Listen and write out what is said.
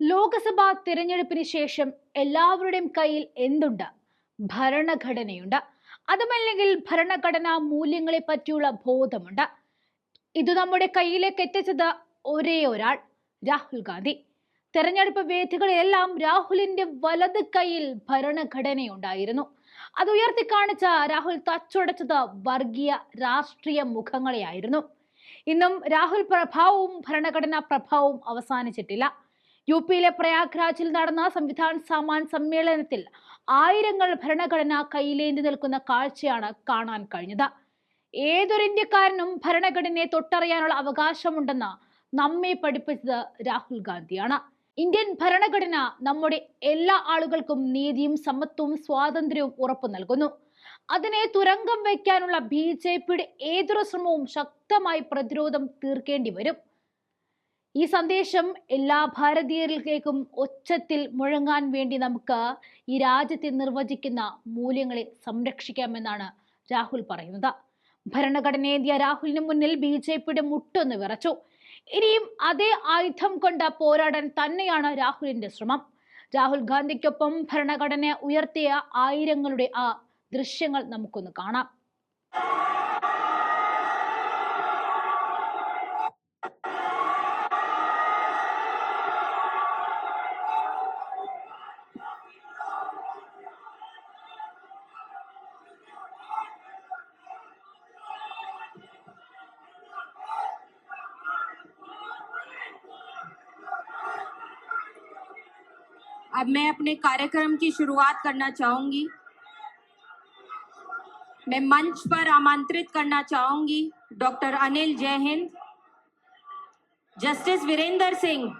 ലോക്സഭാ തിരഞ്ഞെടുപ്പിന് ശേഷം എല്ലാവരുടെയും കയ്യിൽ എന്തുണ്ട്? ഭരണഘടനയുണ്ട്. അതുമല്ലെങ്കിൽ ഭരണഘടനാ മൂല്യങ്ങളെ പറ്റിയുള്ള ബോധമുണ്ട്. ഇത് നമ്മുടെ കയ്യിലേക്ക് എത്തിച്ചത് ഒരേ ഒരാൾ രാഹുൽ ഗാന്ധി. തെരഞ്ഞെടുപ്പ് വേദികളെല്ലാം രാഹുലിന്റെ വലത് കയ്യിൽ ഭരണഘടനയുണ്ടായിരുന്നു. അത് ഉയർത്തി കാണിച്ച രാഹുൽ തച്ചുടച്ചത് വർഗീയ രാഷ്ട്രീയ മുഖങ്ങളെയായിരുന്നു. ഇന്നും രാഹുൽ പ്രഭാവവും ഭരണഘടനാ പ്രഭാവവും അവസാനിച്ചിട്ടില്ല. യു പിയിലെ പ്രയാഗ്രാജിൽ നടന്ന സംവിധാൻ സാമാൻ സമ്മേളനത്തിൽ ആയിരങ്ങൾ ഭരണഘടന കയ്യിലേന്തി നിൽക്കുന്ന കാഴ്ചയാണ് കാണാൻ കഴിഞ്ഞത്. ഏതൊരു ഇന്ത്യക്കാരനും ഭരണഘടനയെ തൊട്ടറിയാനുള്ള അവകാശമുണ്ടെന്ന് നമ്മെ പഠിപ്പിച്ചത് രാഹുൽ ഗാന്ധിയാണ്. ഇന്ത്യൻ ഭരണഘടന നമ്മുടെ എല്ലാ ആളുകൾക്കും നീതിയും സമത്വവും സ്വാതന്ത്ര്യവും ഉറപ്പു നൽകുന്നു. അതിനെ തുരങ്കം വയ്ക്കാനുള്ള ബി ജെ പിയുടെ ഏതൊരു ശ്രമവും ശക്തമായി പ്രതിരോധം തീർക്കേണ്ടി വരും. ഈ സന്ദേശം എല്ലാ ഭാരതീയരിലേക്കും ഒച്ചത്തിൽ മുഴങ്ങാൻ വേണ്ടി നമുക്ക് ഈ രാജ്യത്തെ നിർവചിക്കുന്ന മൂല്യങ്ങളെ സംരക്ഷിക്കാമെന്നാണ് രാഹുൽ പറയുന്നത്. ഭരണഘടനയേന്ത്യ രാഹുലിന് മുന്നിൽ ബി ജെ പിയുടെ മുട്ടൊന്ന് വിറച്ചു. ഇനിയും അതേ ആയുധം കൊണ്ട് പോരാടാൻ തന്നെയാണ് രാഹുലിന്റെ ശ്രമം. രാഹുൽ ഗാന്ധിക്കൊപ്പം ഭരണഘടന ഉയർത്തിയ ആയിരങ്ങളുടെ ആ ദൃശ്യങ്ങൾ നമുക്കൊന്ന് കാണാം. अब मैं अपने कार्यक्रम की शुरुआत करना चाहूँगी। मैं मंच पर आमंत्रित करना चाहूँगी, डॉक्टर अनिल जय हिंद, जस्टिस वीरेंद्र सिंह।